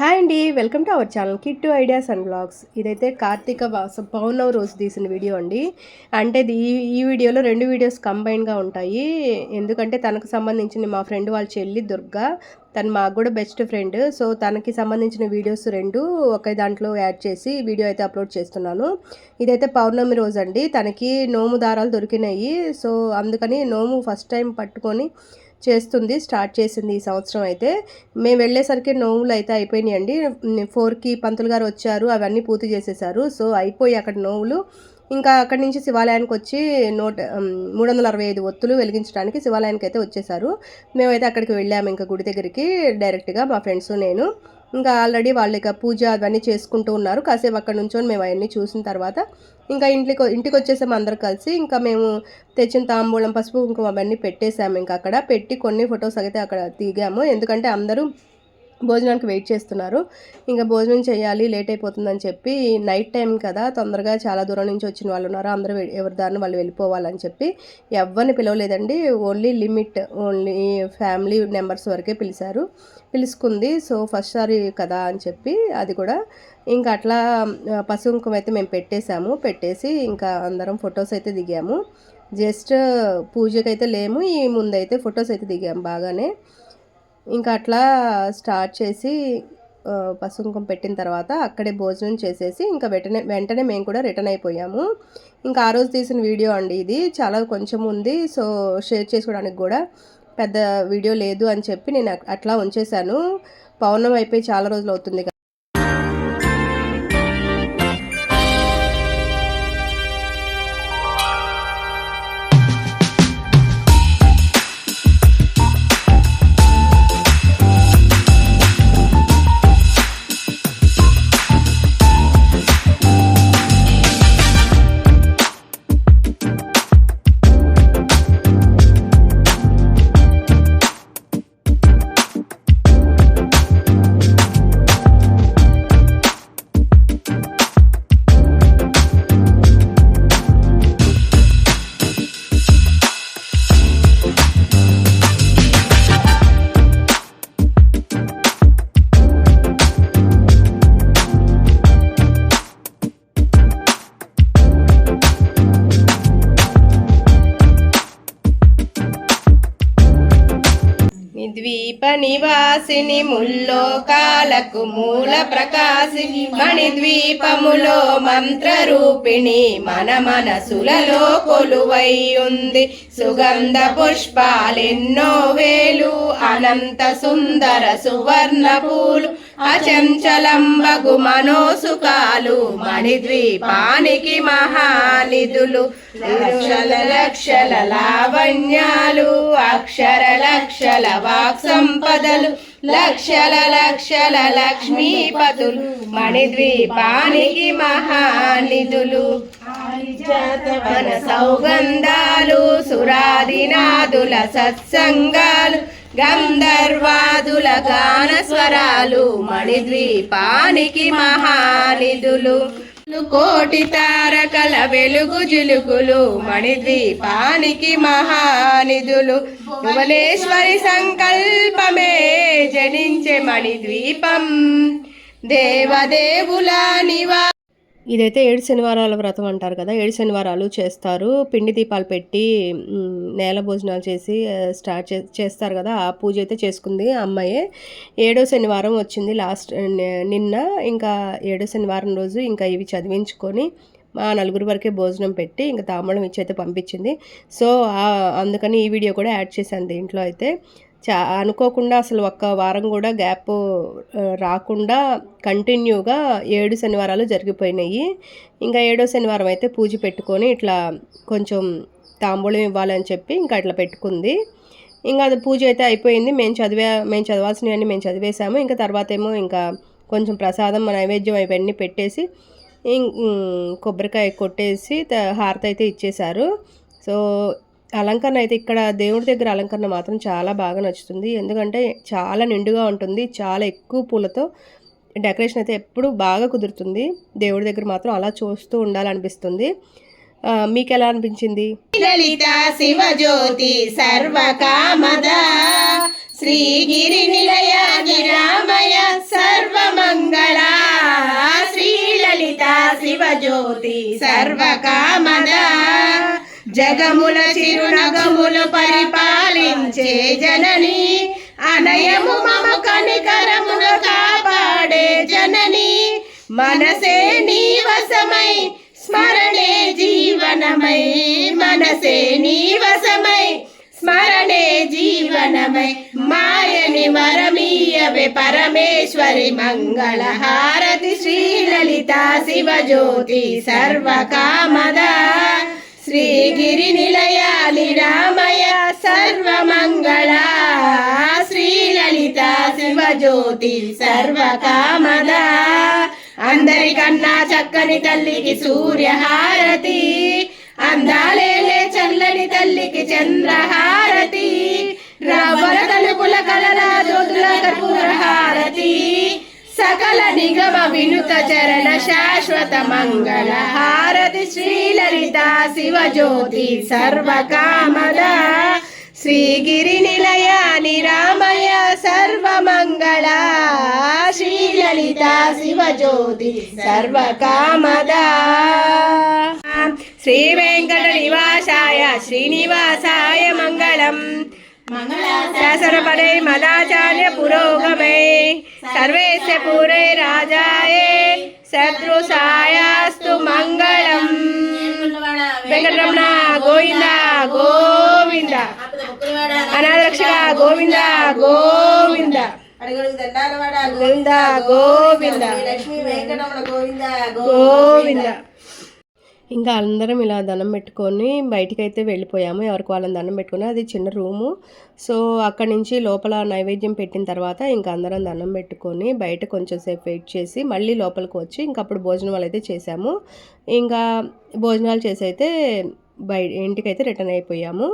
Hi అండి welcome to our channel Kittu ideas and blogs ఇదైతే కార్తీక వాస పౌర్ణమి రోజు తీసిన వీడియో అండి. అంటే ఇది ఈ ఈ వీడియోలో రెండు వీడియోస్ కంబైన్గా ఉంటాయి. ఎందుకంటే తనకు సంబంధించిన మా ఫ్రెండ్ వాళ్ళ చెల్లి దుర్గా తను మాకు కూడా బెస్ట్ ఫ్రెండ్ సో తనకి సంబంధించిన వీడియోస్ రెండు ఒకే దాంట్లో యాడ్ చేసి వీడియో అయితే అప్లోడ్ చేస్తున్నాను. ఇదైతే పౌర్ణమి రోజు అండి. తనకి నోము దారాలు దొరికినాయి. సో అందుకని నోము ఫస్ట్ టైం పట్టుకొని చేస్తుంది స్టార్ట్ చేసింది ఈ సంవత్సరం అయితే. మేము వెళ్ళేసరికి నోములు అయితే అయిపోయినాయండి. ఫోర్కి పంతులు గారు వచ్చారు అవన్నీ పూర్తి చేసేసారు. సో అయిపోయి అక్కడ నోములు. ఇంకా అక్కడి నుంచి శివాలయానికి వచ్చి నూట మూడు వందల అరవై ఐదు ఒత్తులు వెలిగించడానికి శివాలయానికి అయితే వచ్చేసారు. మేమైతే అక్కడికి వెళ్ళాము ఇంకా గుడి దగ్గరికి డైరెక్ట్గా మా ఫ్రెండ్స్ నేను. ఇంకా ఆల్రెడీ వాళ్ళు ఇక పూజ అవన్నీ చేసుకుంటూ ఉన్నారు. కాసేపు అక్కడ నుంచొని మేము అవన్నీ చూసిన తర్వాత ఇంకా ఇంటికి ఇంటికి వచ్చేసాము అందరు కలిసి. ఇంకా మేము తెచ్చిన తాంబూలం పసుపు కుంకుమ అవన్నీ పెట్టేసాము ఇంకా అక్కడ పెట్టి కొన్ని ఫొటోస్ అయితే అక్కడ దిగాము. ఎందుకంటే అందరూ భోజనానికి వెయిట్ చేస్తున్నారు. ఇంకా భోజనం చేయాలి లేట్ అయిపోతుందని చెప్పి నైట్ టైం కదా తొందరగా చాలా దూరం నుంచి వచ్చిన వాళ్ళు ఉన్నారు. అందరూ ఎవరి దారిని వాళ్ళు వెళ్ళిపోవాలని చెప్పి ఎవరిని పిలవలేదండి. Only limit only family members వరకే పిలిచారు. పిలుచుకుంది సో ఫస్ట్ సారి కదా అని చెప్పి అది కూడా. ఇంకా అట్లా పసుపు అయితే మేము పెట్టేశాము. పెట్టేసి ఇంకా అందరం ఫొటోస్ అయితే దిగాము. జస్ట్ పూజకైతే లేము. ఈ ముందైతే ఫొటోస్ అయితే దిగాము బాగానే. ఇంకా అట్లా స్టార్ట్ చేసి పసుపు పెట్టిన తర్వాత అక్కడే భోజనం చేసేసి ఇంకా వెంటనే వెంటనే మేము కూడా రిటర్న్ అయిపోయాము. ఇంకా ఆ రోజు తీసిన వీడియో అండి ఇది. చాలా కొంచెం ఉంది. సో షేర్ చేసుకోవడానికి కూడా పెద్ద వీడియో లేదు అని చెప్పి నేను అట్లా ఉంచేశాను. పౌర్ణం అయిపోయి చాలా రోజులు అవుతుంది దీప నివాసిని ముల్లోకాలకు మూల ప్రకాశిని మణిద్వీపములో మంత్రరూపిణి మన మనసులలో కొలువై ఉంది సుగంధ పుష్పాలెన్నో వేలు అనంత సుందర సువర్ణ పూలు అచంచలంబగు మనోసుకాలు మణిద్వీపానికి మహానిధులు లక్షల లక్షల లావణ్యాలు అక్షర లక్షల వాక్ సంపదలు లక్షల లక్షల లక్ష్మీపతులు మణిద్వీపానికి మహానిధులు. మన సౌగంధాలు సురాదినాదుల సత్సంగాలు గంధర్వాదుల గాన స్వరాలు మణిద్వీపానికి మహానిధులు. కోటి తారకల వెలుగు జిలుగులు మణిద్వీపానికి మహానిధులు. భువనేశ్వరి సంకల్పమే జనించే మణిద్వీపం. దేవదేవుల నివా ఇదైతే ఏడు శనివారాల వ్రతం అంటారు కదా ఏడు శనివారాలు చేస్తారు. పిండి దీపాలు పెట్టి నేల భోజనాలు చేసి స్టార్ట్ చే చేస్తారు కదా ఆ పూజ అయితే చేసుకుంది అమ్మాయే. ఏడో శనివారం వచ్చింది లాస్ట్ నిన్న ఇంకా ఏడో శనివారం రోజు ఇంకా ఇవి చదివించుకొని మా నలుగురు వరకే భోజనం పెట్టి ఇంకా తాంబూలం ఇచ్చి అయితే పంపించింది. సో అందుకని ఈ వీడియో కూడా యాడ్ చేశాను దీంట్లో అయితే. చా అనుకోకుండా అసలు ఒక్క వారం కూడా గ్యాప్ రాకుండా కంటిన్యూగా ఏడు శనివారాలు జరిగిపోయినాయి. ఇంకా ఏడో శనివారం అయితే పూజ పెట్టుకొని ఇట్లా కొంచెం తాంబూలం ఇవ్వాలని చెప్పి ఇంకా అట్లా పెట్టుకుంది. ఇంకా అది పూజ అయితే అయిపోయింది. మేము చదివా మేము చదవాల్సినవన్నీ మేము చదివేశాము. ఇంకా తర్వాత ఏమో ఇంకా కొంచెం ప్రసాదం నైవేద్యం అవన్నీ పెట్టేసి కొబ్బరికాయ కొట్టేసి హారత అయితే ఇచ్చేశారు. సో అలంకరణ అయితే ఇక్కడ దేవుడి దగ్గర అలంకరణ మాత్రం చాలా బాగా నచ్చుతుంది. ఎందుకంటే చాలా నిండుగా ఉంటుంది. చాలా ఎక్కువ పూలతో డెకరేషన్ అయితే ఎప్పుడు బాగా కుదురుతుంది. దేవుడి దగ్గర మాత్రం అలా చూస్తూ ఉండాలనిపిస్తుంది. మీకు ఎలా అనిపించింది? లలిత శివజ్యోతి సర్వకామద. శ్రీగిరి నిలయ నిరామయ సర్వమంగళ. శ్రీ లలిత శివజ్యోతి సర్వకామదా. జగముల చిరునగములు పరిపాలించే జనని అనయము మమ కనికరమును కాపాడే జనని. మనసే నీ వశమై స్మరణే జీవనమై. మనసే నీ వశమై స్మరణే జీవనమై. మాయని వరమీయవే పరమేశ్వరి మంగళ హారతి శ్రీలలిత శివజ్యోతి సర్వకామదా. శ్రీగిరి నిలయాలి రామయ సర్వమంగళ. శ్రీలలిత శివజ్యోతి సర్వకామద. అందరికన్నా చక్కని తల్లికి సూర్యహారతి. అందాలేలే చల్లని తల్లికి చంద్రహారతి. రవ్వల తలుపుల కలరా జ్యోతుల కర్పూర హారతి సకల నిగమ వినుత చరణ శాశ్వత మంగళ హారతి శ్రీలలిత శివజ్యోతి సర్వకామద. శ్రీగిరి నిలయ నిరామయ సర్వమంగళ శ్రీలలిత శివజ్యోతి సర్వకామద. శ్రీ వెంకట నివాసాయ శ్రీనివాసాయ మంగళం. శాసనపదే మదాచార్య పురోగమే సర్వేశ పూరే రాజాయే శత్రుసాయాస్తు మంగళం వెంకటరమణ గోవింద గోవింద అనాథరక్షక గోవింద గోవింద గోవింద గోవింద లక్ష్మీ వెంకటరమణ గోవింద గోవింద ఇంకా అందరం ఇలా దండం పెట్టుకొని బయటికి అయితే వెళ్ళిపోయాము. ఎవరికి వాళ్ళని దండం పెట్టుకుని అది చిన్న రూము. సో అక్కడి నుంచి లోపల నైవేద్యం పెట్టిన తర్వాత ఇంకా అందరం దండం పెట్టుకొని బయట కొంచెం సేపు వెయిట్ చేసి మళ్ళీ లోపలికి వచ్చి ఇంకా అప్పుడు భోజనాలు అయితే చేసాము. ఇంకా భోజనాలు చేసి అయితే బయ ఇంటికైతే రిటర్న్ అయిపోయాము.